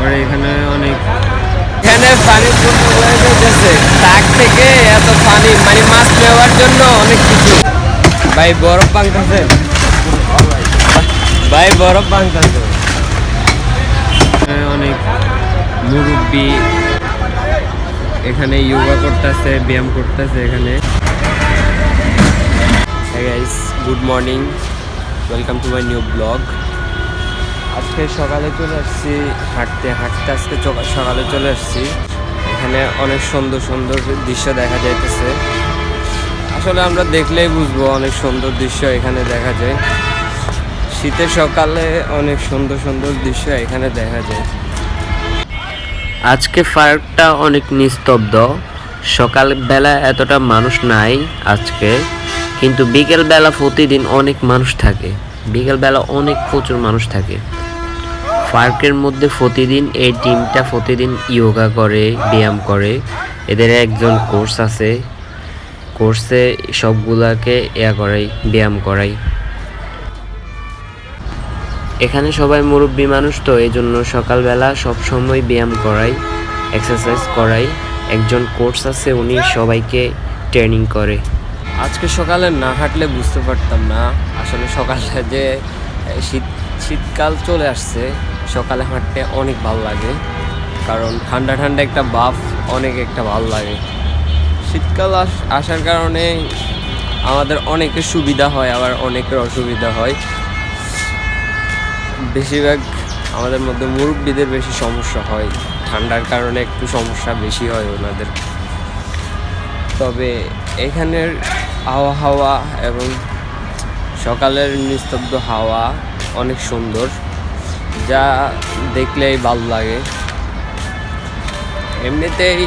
আমার এখানে অনেক এখানে পানি পূর্ণ হয়ে যেতেছে তাক থেকে এত পানি মানে মাছ নেওয়ার জন্য অনেক কিছু। ভাই বরফ ভাঙতেছে। ভাই বরফ ভাঙতেছে। এখানে অনেক মুরব্বী। এখানে যোগা করতেছে ব্যায়াম করতেছে এখানে। Guys good morning welcome to my new blog আজকে সকালে চলে আসছি, হাঁটতে হাঁটতে আজকে সকালে চলে আসছি। এখানে অনেক সুন্দর সুন্দর দৃশ্য দেখা যাইতেছে। আসলে আমরা দেখলেই বুঝব অনেক সুন্দর দৃশ্য এখানে দেখা যায়। শীতের সকালে অনেক সুন্দর সুন্দর দৃশ্য এখানে দেখা যায়। আজকে পার্কটা অনেক নিস্তব্ধ। সকালবেলা এতটা মানুষ নাই আজকে, কিন্তু বিকেলবেলা প্রতিদিন অনেক মানুষ থাকে। বিকেলবেলা অনেক প্রচুর মানুষ থাকে। পার্কের মধ্যে প্রতিদিন এই টিমটা প্রতিদিন ইয়োগা করে, ব্যায়াম করে। এদের একজন কোর্স আছে। কোর্সে সবগুলাকে ইয়া করাই, ব্যায়াম করাই। এখানে সবাই মুরব্বী মানুষ, তো এই জন্য সকালবেলা সবসময় ব্যায়াম করাই এক্সারসাইজ করাই। একজন কোর্স আছে, উনি সবাইকে ট্রেনিং করে। আজকে সকালে না হাঁটলে বুঝতে পারতাম না। আসলে সকালে যে শীত, শীতকাল চলে আসছে, সকালে হাঁটতে অনেক ভালো লাগে। কারণ ঠান্ডা ঠান্ডা একটা বাফ, অনেক একটা ভালো লাগে। শীতকাল আস- আসার কারণে আমাদের অনেকের সুবিধা হয়, আবার অনেকের অসুবিধা হয়। বেশিরভাগ আমাদের মধ্যে মুরব্বীদের বেশি সমস্যা হয়। ঠান্ডার কারণে একটু সমস্যা বেশি হয় ওনাদের। তবে এখানের আবহাওয়া এবং সকালের নিস্তব্ধ হাওয়া অনেক সুন্দর, যা দেখলেই ভালো লাগে। এমনিতেই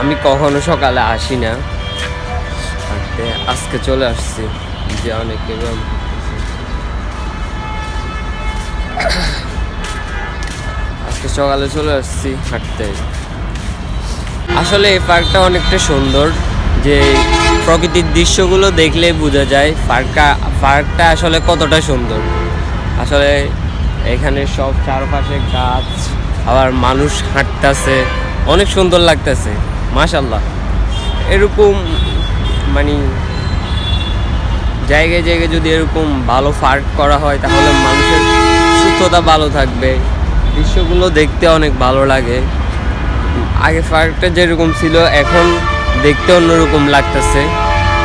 আমি কখনো সকালে আসি না। হাঁটতে আজকে চলে আসছি, যে অনেকে আজকে সকালে চলে আসছি হাঁটতে। আসলে এই পার্কটা অনেকটা সুন্দর, যে প্রকৃতির দৃশ্যগুলো দেখলেই বোঝা যায় পার্কটা পার্কটা আসলে কতটা সুন্দর। আসলে এখানে সব চারপাশে গাছ, আবার মানুষ হাঁটতেছে, অনেক সুন্দর লাগতেছে মাশাল্লাহ এরকম মানে জায়গায় জায়গায় যদি এরকম ভালো পার্ক করা হয়, তাহলে মানুষের সুস্থতা ভালো থাকবে। দৃশ্যগুলো দেখতে অনেক ভালো লাগে। আগে পার্কটা যেরকম ছিল, এখন দেখতে অন্যরকম লাগতেছে।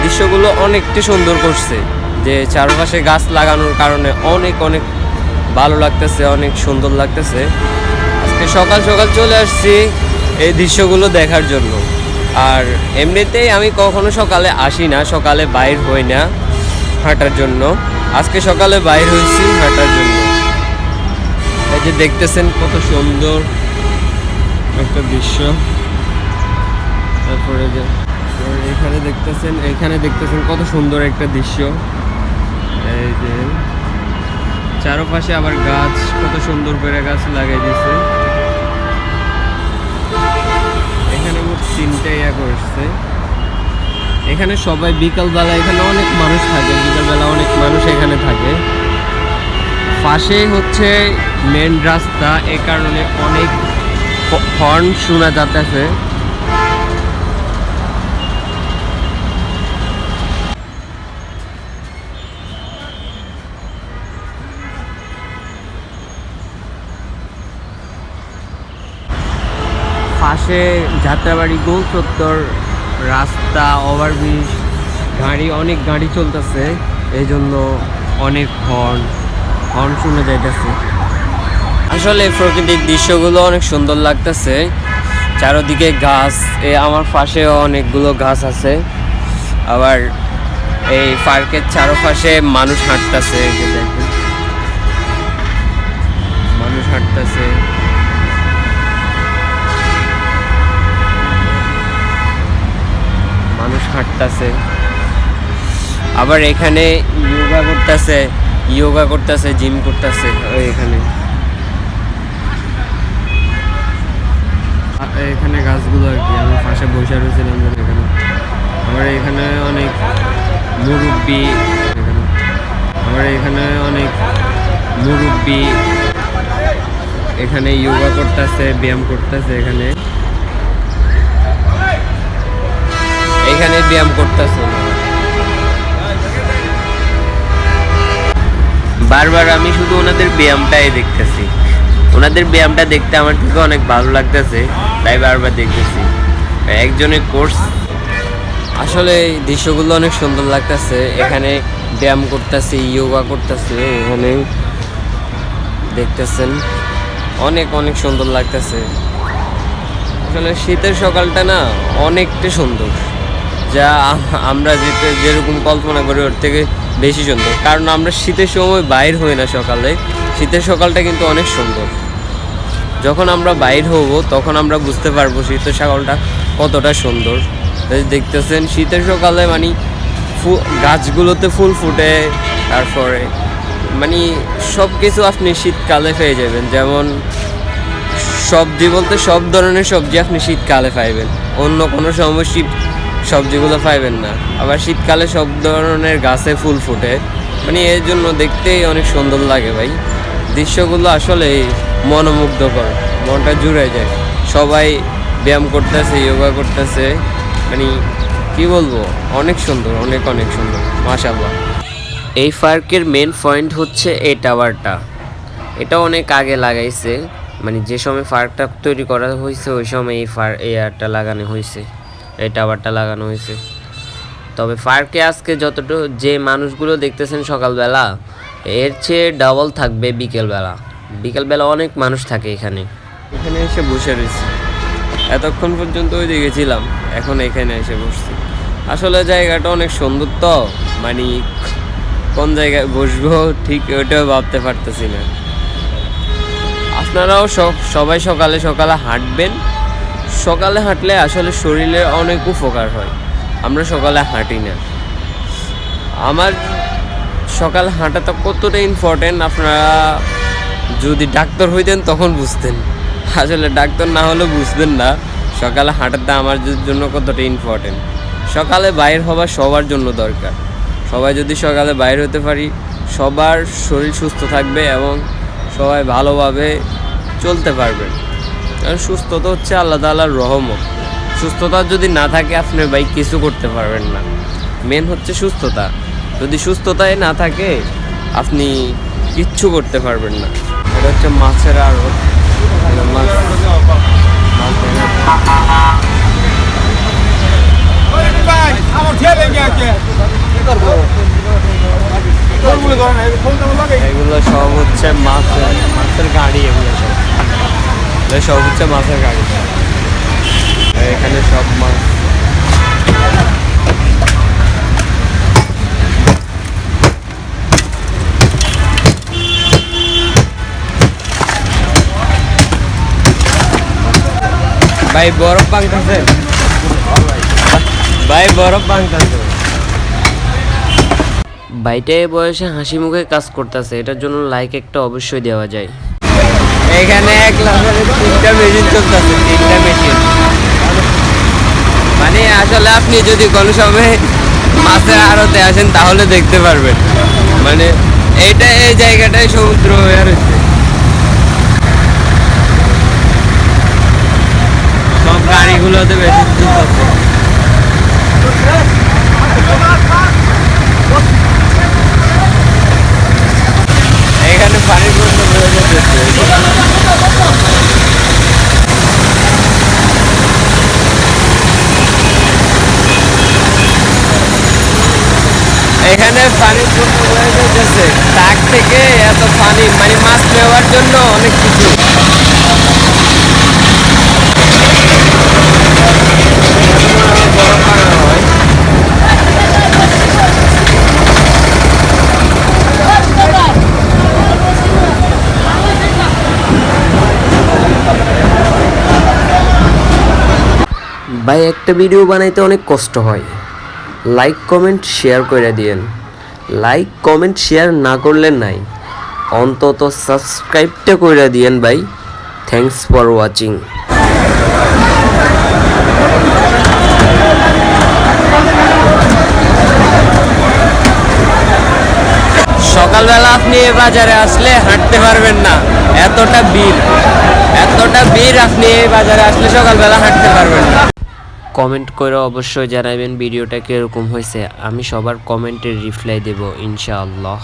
দৃশ্যগুলো অনেকটা সুন্দর করছে, যে চারপাশে গাছ লাগানোর কারণে অনেক অনেক ভালো লাগতেছে, অনেক সুন্দর লাগতেছে। আজকে সকাল সকাল চলে আসছি এই দৃশ্যগুলো দেখার জন্য। আর এমনিতেই আমি কখনো সকালে আসি না, সকালে বাইর হই না হাঁটার জন্য। আজকে সকালে বাইর হয়েছি হাঁটার জন্য। এই যে দেখতেছেন কত সুন্দর একটা দৃশ্য। তারপরে যে এখানে দেখতেছেন এখানে দেখতেছেন কত সুন্দর একটা দৃশ্য। এই যে চারপাশে আবার গাছ, কত সুন্দর করে গাছ লাগাই দিছে। এখানে মোট তিনটে ইয়া করছে। এখানে সবাই বিকালবেলা, এখানে অনেক মানুষ থাকে, বিকালবেলা অনেক মানুষ এখানে থাকে। পাশে হচ্ছে মেন রাস্তা, এ কারণে অনেক হর্ন শোনা যাতেছে পাশে যাত্রাবাড়ি গোল চত্বর রাস্তা, ওভারব্রিজ, গাড়ি, অনেক গাড়ি চলতেছে। এই জন্য অনেক হর্ন হর্ন শুনে যাইতেছে। আসলে প্রকৃতিক দৃশ্যগুলো অনেক সুন্দর লাগতেছে। চারোদিকে গাছ, এ আমার পাশেও অনেকগুলো গাছ আছে। আবার এই পার্কের চারপাশে মানুষ হাঁটতেছে হাঁটতেছে। আবার এখানে যোগা করতেছে যোগা করতেছে, জিম করতেছে এখানে। এখানে গাছগুলো আর কি, আমি পাশে বসে রয়েছিলাম এখানে। আমার এখানে অনেক মুরব্বী, এখানে। আমার এখানে অনেক মুরব্বী, এখানে যোগা করতেছে, ব্যায়াম করতেছে এখানে। এখানে ব্যায়াম করতেছে। বারবার আমি শুধু ওনাদের ব্যায়ামটাই দেখতেছি। ওনাদের ব্যায়ামটা দেখতে আমার থেকে অনেক ভালো লাগতেছে, তাই বারবার দেখতেছি। একজনের কোর্স আসলে এই দৃশ্যগুলো অনেক সুন্দর লাগতেছে। এখানে ব্যায়াম করতেছে যোগা করতেছে এখানে দেখতেছেন। অনেক অনেক সুন্দর লাগতেছে। আসলে শীতের সকালটা না অনেকটা সুন্দর। যা আমরা যেতে যেরকম কল্পনা করি, ওর থেকে বেশি সুন্দর। কারণ আমরা শীতের সময় বাইর হই না সকালে। শীতের সকালটা কিন্তু অনেক সুন্দর। যখন আমরা বাইর হব, তখন আমরা বুঝতে পারব শীতের সকালটা কতটা সুন্দর। দেখতেছেন, শীতের সকালে মানে গাছগুলোতে ফুল ফুটে, তারপরে মানে সব কিছু আপনি শীতকালে পেয়ে যাবেন। যেমন সবজি বলতে সব ধরনের সবজি আপনি শীতকালে পাইবেন। অন্য কোনো সময় শীত সবজিগুলো পাইবেন না। আবার শীতকালে সব ধরনের গাছে ফুল ফুটে। মানে এর জন্য দেখতেই অনেক সুন্দর লাগে ভাই। দৃশ্যগুলো আসলে মনোমুগ্ধকর, মনটা জুড়ে যায়। সবাই ব্যায়াম করতেছে যোগা করতেছে। মানে কি বলব, অনেক সুন্দর, অনেক অনেক সুন্দর মাশাল্লাহ এই পার্কের মেন পয়েন্ট হচ্ছে এই টাওয়ারটা এটা অনেক আগে লাগাইছে। মানে যে সময় পার্কটা তৈরি করা হয়েছে, ওই সময় এই ফার এয়ারটা লাগানো হয়েছে। এই টাওয়ারটা লাগানো হয়েছে। তবে পার্কে আজকে যতটুকু যে মানুষগুলো দেখতেছেন সকালবেলা, এর চেয়ে ডাবল থাকবে বিকেলবেলা। বিকেলবেলা অনেক মানুষ থাকে এখানে। এখানে এসে বসে রয়েছি। এতক্ষণ পর্যন্ত ওই দিকে ছিলাম, এখন এখানে এসে বসছি। আসলে জায়গাটা অনেক সুন্দর তো মানে কোন জায়গায় বসবো ঠিক ওইটাও ভাবতে পারতেছি না। আপনারাও সব, সবাই সকালে সকালে হাঁটবেন সকালে হাঁটলে আসলে শরীরের অনেক উপকার হয়। আমরা সকালে হাঁটি না। আমার সকাল হাঁটাটা কতটা ইম্পর্টেন্ট আপনারা যদি ডাক্তার হইতেন তখন বুঝতেন। আসলে ডাক্তার না হলে বুঝবেন না, সকালে হাঁটাটা আমার জন্য কতটা ইম্পর্টেন্ট সকালে বাইর হওয়া সবার জন্য দরকার। সবাই যদি সকালে বাইর হতে পারি, সবার শরীর সুস্থ থাকবে এবং সবাই ভালোভাবে চলতে পারবেন কারণ সুস্থতা হচ্ছে আল্লাহ তাল্লাহর রহমত। সুস্থতা যদি না থাকে আপনি ভাই কিছু করতে পারবেন না। মেন হচ্ছে সুস্থতা। যদি সুস্থতায় না থাকে আপনি কিচ্ছু করতে পারবেন না। এটা হচ্ছে মাছের আড়ত। মাছ। এগুলো সব হচ্ছে মাছের মাছের গাড়ি এগুলো সব। সব হচ্ছে মাছের গাড়ি এখানে সব মাছ। ভাই, বরফ ভাঙতেছে? ভাই, বরফ ভাঙতেছে। বাইটা এই বয়সে হাসি মুখে কাজ করতেছে, এটার জন্য লাইক একটা অবশ্যই দেওয়া যায়। এখানে এক তিনটা মেশিন চলতেছে, তিনটা মেশিন মানে আসলে আপনি যদি কোনো সময় মাছের আড়তে আসেন, তাহলে দেখতে পারবেন। মানে এইটা, এই জায়গাটাই সমুদ্র হয়ে সব গাড়িগুলোতে চলতেছে এখানে পানির মধ্যে বয়ে যেতেছে এখানে পানির জন্য বয়ে যেতেছে তাক থেকে এত পানি মানে মাছ নেওয়ার জন্য অনেক কিছু। হয় ভাই, একটা ভিডিও বানাইতে অনেক কষ্ট হয়। লাইক কমেন্ট শেয়ার করে দিয়েন। লাইক কমেন্ট শেয়ার না করলে নাই। অন্তত সাবস্ক্রাইবটা করে দিয়েন ভাই। থ্যাংকস ফর ওয়াচিং সকালবেলা আপনি এই বাজারে আসলে হাঁটতে পারবেন না। এতটা ভিড়। এতটা ভিড় আপনি এই বাজারে আসলে সকালবেলা হাঁটতে পারবেন না। কমেন্ট করে অবশ্যই জানাবেন ভিডিওটা কীরকম হয়েছে আমি সবার কমেন্টের রিপ্লাই দেব ইনশাআল্লাহ।